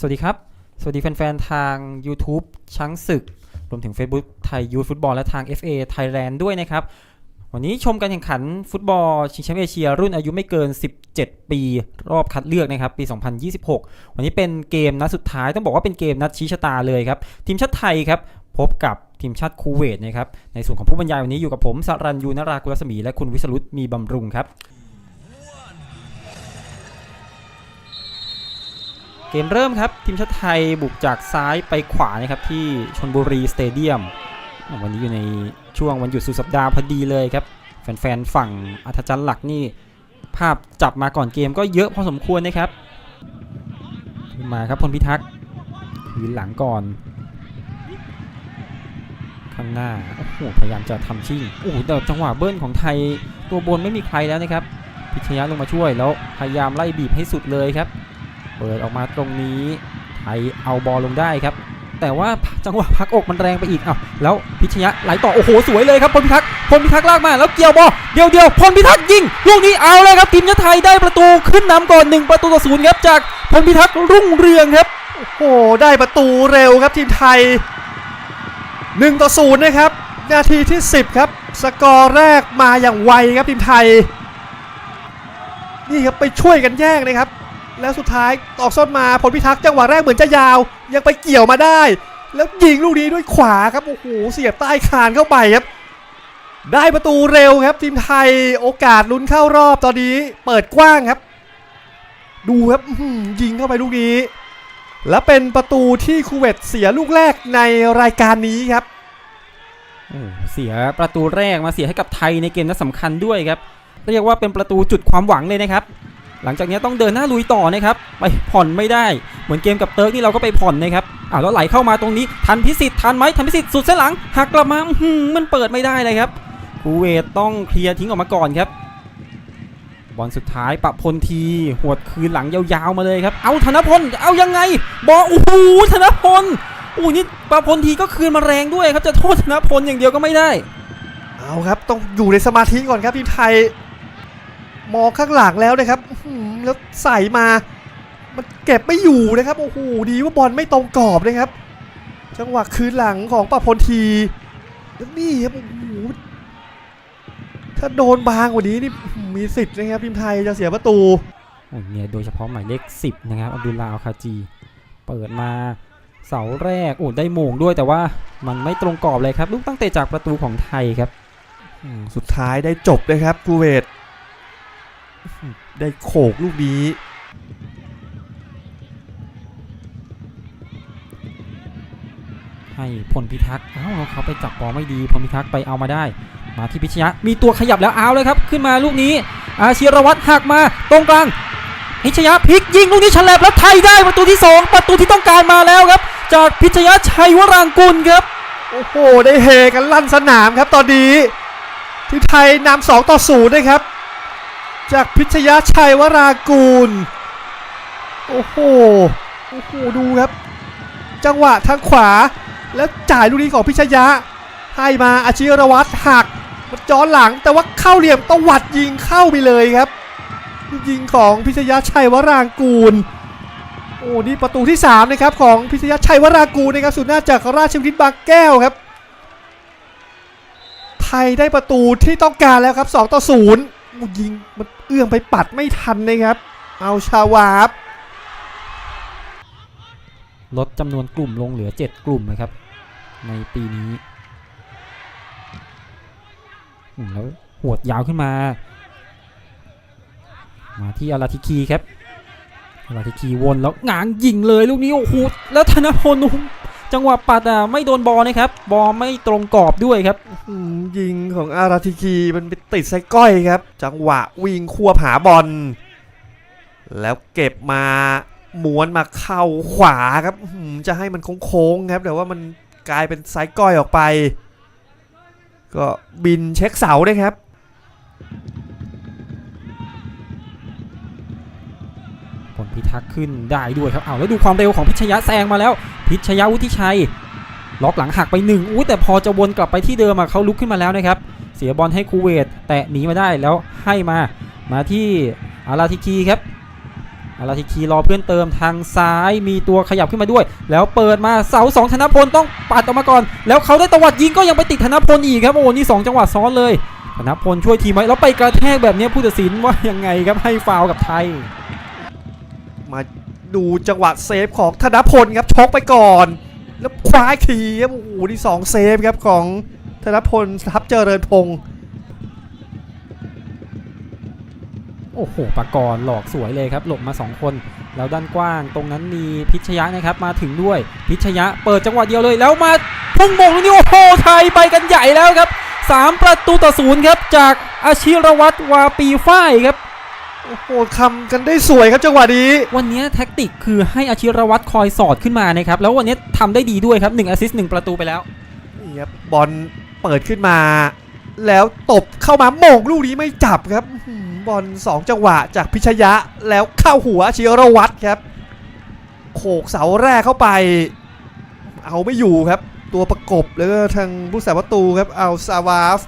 สวัสดีครับ สวัสดีแฟนๆ ทาง YouTube ช้างศึก รวมถึง Facebook ไทยยูฟุตบอลและทาง FA Thailand ด้วยนะครับ วันนี้ชมการแข่งขันฟุตบอลชิงแชมป์เอเชีย รุ่นอายุไม่เกิน 17 ปี รอบคัดเลือกนะครับ ปี 2026 วันนี้เป็นเกมนัดสุดท้ายต้องบอกว่าเป็นเกมนัดชี้ชะตาเลยครับ ทีมชาติไทยครับพบกับทีมชาติคูเวตนะครับ ในส่วนของผู้บรรยายวันนี้อยู่กับผมสรัญยูนรากุลสมีและคุณวิสรุตมีบำรุงครับ เกมเริ่มครับ ทีมชาติไทยบุกจากซ้ายไปขวานะครับที่ชนบุรีสเตเดียม วันนี้อยู่ในช่วงวันหยุดสุดสัปดาห์พอดีเลยครับ แฟนๆ ฝั่งอัธจันทร์หลักนี่ ภาพจับมาก่อนเกมก็เยอะพอสมควรนะครับ มาครับพลพิทักษ์คืนหลังก่อน ข้างหน้า โอ้โห พยายามจะทำชิ่งโอ้โหแต่จังหวะเบิ้ลของไทยตัวบนไม่มีใครแล้วนะครับ พิชยะลงมาช่วยแล้วพยายามไล่บีบให้สุดเลยครับ เปิดออกมาตรงนี้ไทยเอาบอลลงได้ครับ แต่ว่าจังหวะพักอกมันแรงไปอีกอ้าวแล้วพิชยะไหลต่อโอ้โหสวยเลยครับพลพิทักษ์พลพิทักษ์ลากมาแล้วเกี่ยวบอลเดียวเดียวพลพิทักษ์ยิงลูกนี้เอาเลยครับทีมชาติไทยได้ประตูขึ้นนำก่อนหนึ่งประตูต่อศูนย์ครับจากพลพิทักษ์รุ่งเรืองครับโอ้โหได้ประตูเร็วครับทีมไทย1ต่อ0นะครับนาทีที่ 10 ครับ สกอร์แรกมาอย่างไวครับทีมไทย นี่ครับไปช่วยกันแย่งนะครับ แล้วสุดท้ายตอกส้นมาผลพิทักษ์จังหวะแรกเหมือนจะยาว ยังไปเกี่ยวมาได้ แล้วยิงลูกนี้ด้วยขวาครับโอ้โหเสียบใต้คานเข้าไปครับ ได้ประตูเร็วครับ ทีมไทยโอกาสลุ้นเข้ารอบตอนนี้ เปิดกว้างครับ ดูครับยิงเข้าไปลูกนี้ และเป็นประตูที่คูเวตเสียลูกแรกในรายการนี้ครับเสียประตูแรกมาเสียให้กับไทยในเกมนัดสำคัญด้วยครับ เรียกว่าเป็นประตูจุดความหวังเลยนะครับ หลังจากนี้ต้องเดินหน้าลุยต่อนะครับไปผ่อนไม่ได้เหมือนเกมกับเติร์กนี่เราก็ไปผ่อนนะครับอ่าแล้วไหลเข้ามาตรงนี้ทันพิสิทธิ์ทันไหมทันพิสิทธิ์สุดเส้นหลังหักกลับมาหือมันเปิดไม่ได้เลยครับคูเวตต้องเคลียร์ทิ้งออกมาก่อนครับบอลสุดท้ายปะพลทีหวดคืนหลังยาวๆมาเลยครับ เอาธนพล เอายังไง บอลโอ้โหธนพลโอ้นี่ปะพลทีก็คืนมาแรงด้วยครับ จะโทษธนพลอย่างเดียวก็ไม่ได้ เอาครับ ต้องอยู่ในสมาธิก่อนครับทีมไทย มองข้างหลังแล้วนะครับอื้อหือแล้วใส่มา มันเก็บไม่อยู่นะครับโอ้โหดีว่าบอลไม่ตรงกรอบนะครับ จังหวะคืนหลังของปะพลทีแล้วนี่ครับโอ้โหถ้าโดนบางกว่านี้นี่อื้อหือมีสิทธิ์นะครับทีมไทยจะเสียประตูโอ้ยเนี่ยโดยเฉพาะหมายเลข 10 นะครับอับดุลลาอัลคาจี เปิดมาเสาแรกโอ้ได้โมงด้วยแต่ว่ามันไม่ตรงกรอบเลยครับ ลูกตั้งเตะจากประตูของไทยครับอืมสุดท้ายได้จบนะครับกูเวต ได้โขกลูกนี้ให้พลพิทักษ์เอ้าแล้วเขาไปจับบอลไม่ดีพลพิทักษ์ไปเอามาได้ มาที่พิชยะ มีตัวขยับแล้วเอาเลยครับ ขึ้นมาลูกนี้ อาชีรวัตรหักมาตรงกลางพิชยะพลิกยิงลูกนี้ฉลับแล้วไทยได้ประตูที่ 2 ประตูที่ต้องการมาแล้วครับ จากพิชยะชัยวรางกุลครับ โอ้โห ได้เฮกันลั่นสนามครับตอนนี้ที่ไทยนำสองต่อศูนย์นะครับ จากพิชยาชัยวรากูล โอ้โห โอ้โห ดูครับ จังหวะทางขวา แล้วจ่ายลูกนี้ของพิชยะ ให้มาอาชิรวัตรหักมันย้อนหลังแต่ว่าเข้าเหลี่ยมตวัดยิงเข้าไปเลยครับลูกยิงของพิชยาชัยวรางกูล โอ้นี่ประตูที่3นะครับของพิชยาชัยวรากูลนะครับสุดหน้าจากราชวินิบางแก้วครับ ไทยได้ประตูที่ต้องการแล้วครับ2ต่อ0ยิงมัน เอื้อมไปปัดไม่ทันนะครับ เอาชาวาบลดจำนวนกลุ่มลงเหลือ 7 กลุ่มนะครับ ในปีนี้แล้วหวดยาวขึ้นมา มาที่อาราทิคีครับอาราทิคีวนแล้วงางยิงเลยลูกนี้โอ้โหแล้วธนพล จังหวะปัดอะไม่โดนบอลนะครับบอลไม่ตรงกรอบด้วยครับยิงของอาราธิกีมันไปติดไส้ก้อยครับ จังหวะวิ่งควบหาบอลแล้วเก็บมาม้วนมาเข้าขวาครับจะให้มันโค้งๆครับแต่ว่ามันกลายเป็นไส้ก้อยออกไป ก็บินเช็คเสาด้วยครับ ผล พิทักษ์ขึ้นได้ด้วยครับเอาแล้วดูความเร็วของพิชยะแซงมาแล้ว พิชยะวุฒิชัย ล็อกหลังหักไปหนึ่งอุ้ยแต่พอจะวนกลับไปที่เดิมอะเขาลุกขึ้นมาแล้วนะครับ เสียบอลให้คูเวตแต่หนีมาได้แล้วให้มามาที่อาราทิคีครับอาราธิคีรอเพื่อนเติมทางซ้ายมีตัวขยับขึ้นมาด้วย แล้วเปิดมาเสาสองธนพลต้องปัดออกมาก่อน แล้วเขาได้ตวัดยิงก็ยังไปติดธนพลอีกครับโอ้นี่สองจังหวะซ้อนเลยธนพลช่วยทีมไว้แล้วไปกระแทกแบบนี้ผู้ตัดสินว่ายังไงครับให้ฟาวกับไทย มาดูจังหวะเซฟของธนพลครับชกไปก่อน แล้วคว้าทีครับโอ้โหนี่สองเซฟครับของธนพลทับเจริญพงศ์โอ้โหปากรหลอกสวยเลยครับ หลบมา 2 คน แล้วด้านกว้างตรงนั้นมีพิชยะนะครับ มาถึงด้วย พิชยะเปิดจังหวะเดียวเลย แล้วมาพุ่งมงนี้โอ้โหไทยไปกันใหญ่แล้วครับ 3 ประตูต่อศูนย์ครับ จากอาชิรวัตรวาปีฝ้ายครับ โอ้โหทำกันได้สวยครับจังหวะนี้ วันนี้แท็กติกคือให้อาชิรวัตรคอยสอดขึ้นมานะครับ แล้ววันนี้ทำได้ดีด้วยครับ1แอสซิสต์1ประตูไปแล้วนี่ครับบอลเปิดขึ้นมา แล้วตบเข้ามาโมงลูกนี้ไม่จับครับอื้อหือบอลสองจังหวะจากพิชยะแล้วเข้าหัวชิรวัตรครับโขกเสาแรกเข้าไป เอาไม่อยู่ครับ ตัวประกบแล้วก็ทางผู้สาประตูครับเอาซาวาฟ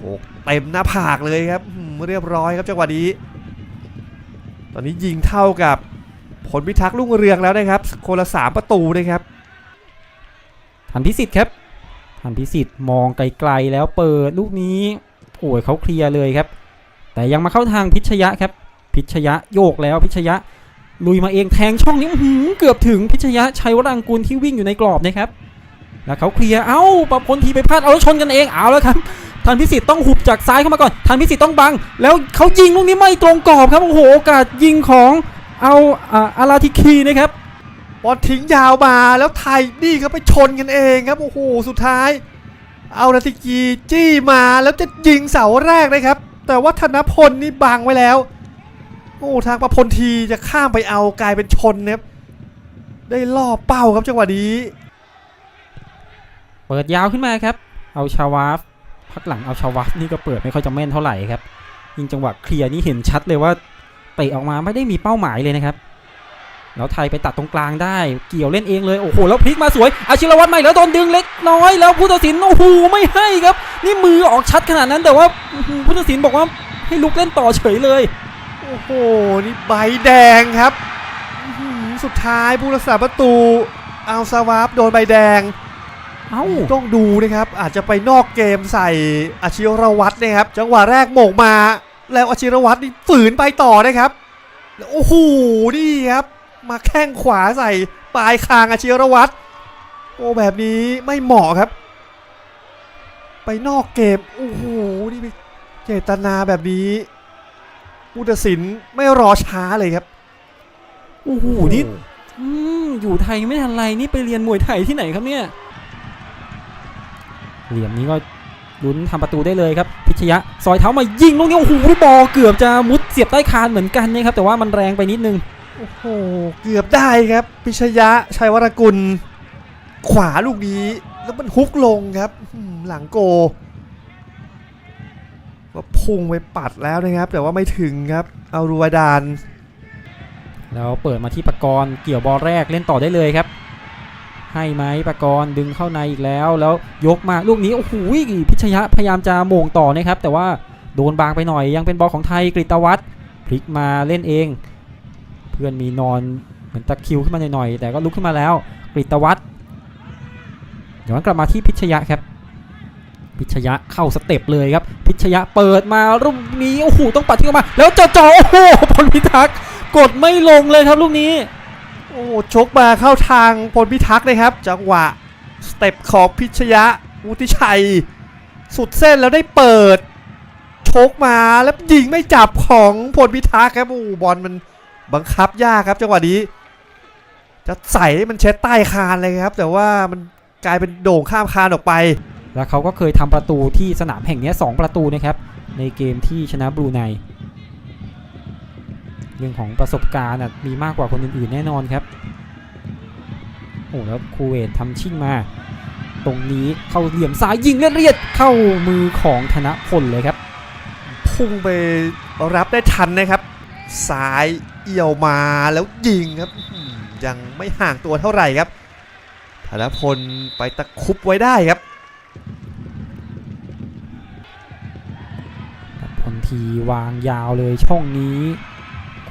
โขกเต็มหน้าผากเลยครับเรียบร้อยครับจังหวะนี้ ตอนนี้ยิงเท่ากับผลพิทักษ์รุ่งเรืองแล้วนะครับคนละสามประตูนะครับทันพิสิทธิ์ครับทันพิสิทธิ์มองไกลๆแล้วเปิดลูกนี้โอ้ยเขาเคลียร์เลยครับ แต่ยังมาเข้าทางพิชยะครับ พิชยะโยกแล้วพิชยะลุยมาเองแทงช่องนี้หือเกือบถึงพิชยะชัยวรังกูลที่วิ่งอยู่ในกรอบนะครับแล้วเขาเคลียร์เอ้าประพลทีไปพลาดเอาแล้วชนกันเองเอาแล้วครับ ทันพิสิทธิ์ต้องหุบจากซ้ายเข้ามาก่อนทันพิสิทธิ์ต้องบัง แล้วเขายิงลูกนี้ไม่ตรงกรอบครับ โอ้โห โอกาสยิงของเอาอ่าอาราทิคีนะครับบอลทิ้งยาวมาแล้วไทยนี่ครับไปชนกันเองครับ โอ้โห สุดท้าย เอานาติกีจี้มาแล้วจะยิงเสาแรกนะครับ แต่ว่าธนพลนี่บังไว้แล้ว โอ้ทางประพลทีจะข้ามไปเอากลายเป็นชนนะครับ ได้ล่อเป้าครับจังหวะนี้ เปิดยาวขึ้นมาครับ เอาชาวาฟ พักหลังเอาชาวาฟนี่ก็เปิดไม่ค่อยจะแม่นเท่าไหร่ครับยิงจังหวะเคลียร์นี่เห็นชัดเลยว่าเตะออกมาไม่ได้มีเป้าหมายเลยนะครับแล้วไทยไปตัดตรงกลางได้ เกี่ยวเล่นเองเลย โอ้โห แล้วพลิกมาสวย อาชิรวัตรใหม่แล้วโดนดึงเล็กน้อย แล้วผู้ตัดสิน โอ้โห ไม่ให้ครับ นี่มือออกชัดขนาดนั้น แต่ว่าอื้อหือผู้ตัดสินบอกว่าให้ลุกเล่นต่อเฉยเลย โอ้โห นี่ใบแดงครับ สุดท้ายผู้รักษาประตูเอาซาวาฟโดนใบแดง เอ้าต้องดูนะครับ อาจจะไปนอกเกมใส่อาชิรวัตรนะครับ จังหวะแรกโหมงมา แล้วอาชิรวัตรนี่ฝืนไปต่อนะครับแล้วโอ้โหนี่ครับ มาแข้งขวาใส่ปลายคางอาชิรวัตรโอ้แบบนี้ไม่เหมาะครับ ไปนอกเกมโอ้โหนี่เป็นเจตนาแบบนี้ผู้ตัดสินไม่รอช้าเลยครับโอ้โหนี่อืมอยู่ไทยไม่ทันไรนี่ไปเรียนมวยไทยที่ไหนครับเนี่ย เหลี่ยมนี้ก็ลุ้นทำประตูได้เลยครับพิชยะซอยเท้ามายิงลูกนี้โอ้โหบอลเกือบจะมุดเสียบใต้คานเหมือนกันนะครับแต่ว่ามันแรงไปนิดนึงโอ้โหเกือบได้ครับ พิชยะชัยวรกุล ขวาลูกนี้แล้วมันฮุกลงครับอืมหลังโกก็พุ่งไปปัดแล้วนะครับ แต่ว่าไม่ถึงครับเอารูวาดาน แล้วเปิดมาที่ปากรณ์เกี่ยวบอลแรกเล่นต่อได้เลยครับ ให้ไหมปากรณ์ดึงเข้าในอีกแล้ว แล้วยกมาลูกนี้โอ้โหพิชยะพยายามจะโหม่งต่อนะครับ แต่ว่าโดนบางไปหน่อย ยังเป็นบอลของไทยกฤตวัฒน์พลิกมาเล่นเอง เพื่อนมีนอนเหมือนตะคิวขึ้นมาหน่อยๆแต่ก็ลุกขึ้นมาแล้วกฤตวัฒน์ย้อนกลับมาที่พิชยะครับ พิชยะเข้าสเต็ปเลยครับ พิชยะเปิดมาลูกนี้โอ้โหต้องปัดทิ้งออกมา แล้วจ่อจ่อๆโอ้โหพลพิทักษ์กดไม่ลงเลยครับลูกนี้ โอ้โหชกมาเข้าทางพลพิทักษ์เลยครับ จังหวะสเต็ปของพิชยะวุฒิชัย สุดเส้นแล้วได้เปิดชกมาแล้วยิงไม่จับของพลพิทักษ์ครับโอ้บอลมันบังคับยากครับจังหวะนี้ จะใส่ให้มันเช็ดใต้คานเลยครับ แต่ว่ามันกลายเป็นโด่งข้ามคานออกไป แล้วเขาก็เคยทำประตูที่สนามแห่งนี้ยสองประตูนะครับในเกมที่ชนะบรูไน เรื่องของประสบการณ์น่ะมีมากกว่าคนอื่นๆแน่นอนครับโอ้แล้วคูเวตทำชิ่งมา ตรงนี้เข้าเหลี่ยมซ้ายยิงเลียดๆเข้ามือของธนพลเลยครับ พุ่งไปรับได้ทันนะครับซ้ายเอี่ยวมาแล้วยิงครับอื้อหือยังไม่ห่างตัวเท่าไหร่ครับธนพลไปตะครุบไว้ได้ครับพลทีวางยาวเลยช่องนี้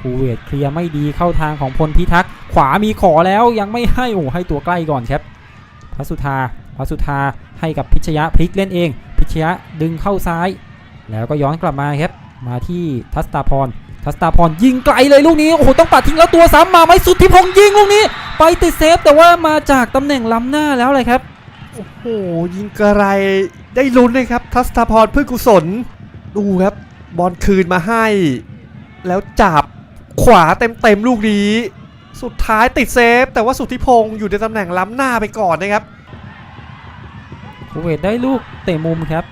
คูเวตเคลียร์ไม่ดีเข้าทางของพลพิทักษ์ขวามีขอแล้วยังไม่ให้โอ้ให้ตัวใกล้ก่อนครับพระสุธาพระสุธาให้กับพิชยะพลิกเล่นเอง พิชยะดึงเข้าซ้าย แล้วก็ย้อนกลับมาครับมาที่ทัสตาพรทัสตาพรยิงไกลเลยลูกนี้โอ้โหต้องปัดทิ้งแล้วตัวซ้ำมาไม่สุดที่พงยิงลูกนี้ ไปติดเซฟแต่ว่ามาจากตำแหน่งล้ำหน้าแล้วเลยครับโอ้โหยิงกระไรได้ลุ้นนะครับทัศตาพรเพื่อกุศลดูครับบอลคืนมาให้ แล้วจับ ขวาเต็มๆลูกนี้ สุดท้ายติดเซฟ แต่ว่าสุทธิพงศ์อยู่ในตำแหน่งล้ำหน้าไปก่อนนะครับคูเวตได้ลูกเตะมุมครับ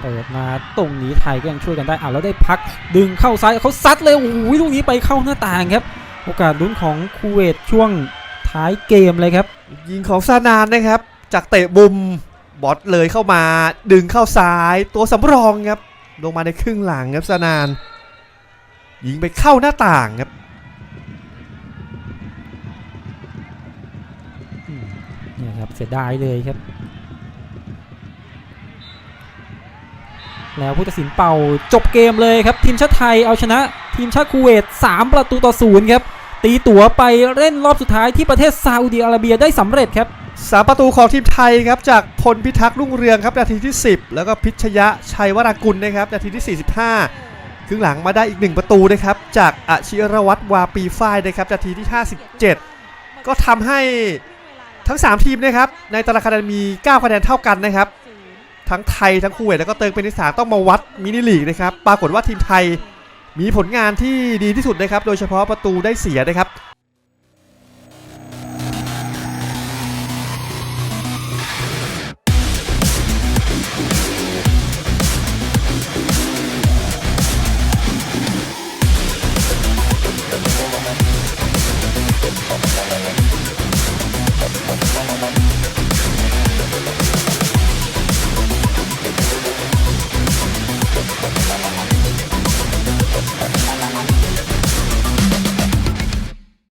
เปิดมาตรงนี้ไทยก็ยังช่วยกันได้อ่าแล้วได้พักดึงเข้าซ้ายเขาซัดเลยโอ้โหลูกนี้ไปเข้าหน้าต่างครับ โอกาสลุ้นของคูเวตช่วงท้ายเกมเลยครับ ยิงของซานานนะครับ จากเตะบุมบอสเลยเข้ามา ดึงเข้าซ้ายตัวสำรองครับ ลงมาในครึ่งหลังครับซานาน ยิงไปเข้าหน้าต่างครับอืมเนี่ยครับเสียดายเลยครับ แล้วผู้ตัดสินเป่าจบเกมเลยครับ ทีมชาติไทยเอาชนะ ทีมชาติคูเวต 3 ประตูต่อศูนย์ครับ ตีตั๋วไปเล่นรอบสุดท้ายที่ประเทศซาอุดิอาระเบียได้สำเร็จครับสามประตูของทีมไทยครับจากพลพิทักษ์รุ่งเรืองครับนาทีที่ 10 แล้วก็พิชยะชัยวรากุลนะครับนาทีที่ 45 ครึ่งหลังมาได้อีก 1 ประตูนะครับ จากอาชิรวัตรวาปีฝ้ายนะครับจากทีที่ 57 ก็ทำให้ทั้ง 3 ทีมนะครับในตารางคะแนนมี 9 คะแนนเท่ากันนะครับ ทั้งไทยทั้งคูเวตแล้วก็เติร์กเมนิสถานต้องมาวัดมินิลีกนะครับ ปรากฏว่าทีมไทยมีผลงานที่ดีที่สุดนะครับ โดยเฉพาะประตูได้เสียนะครับ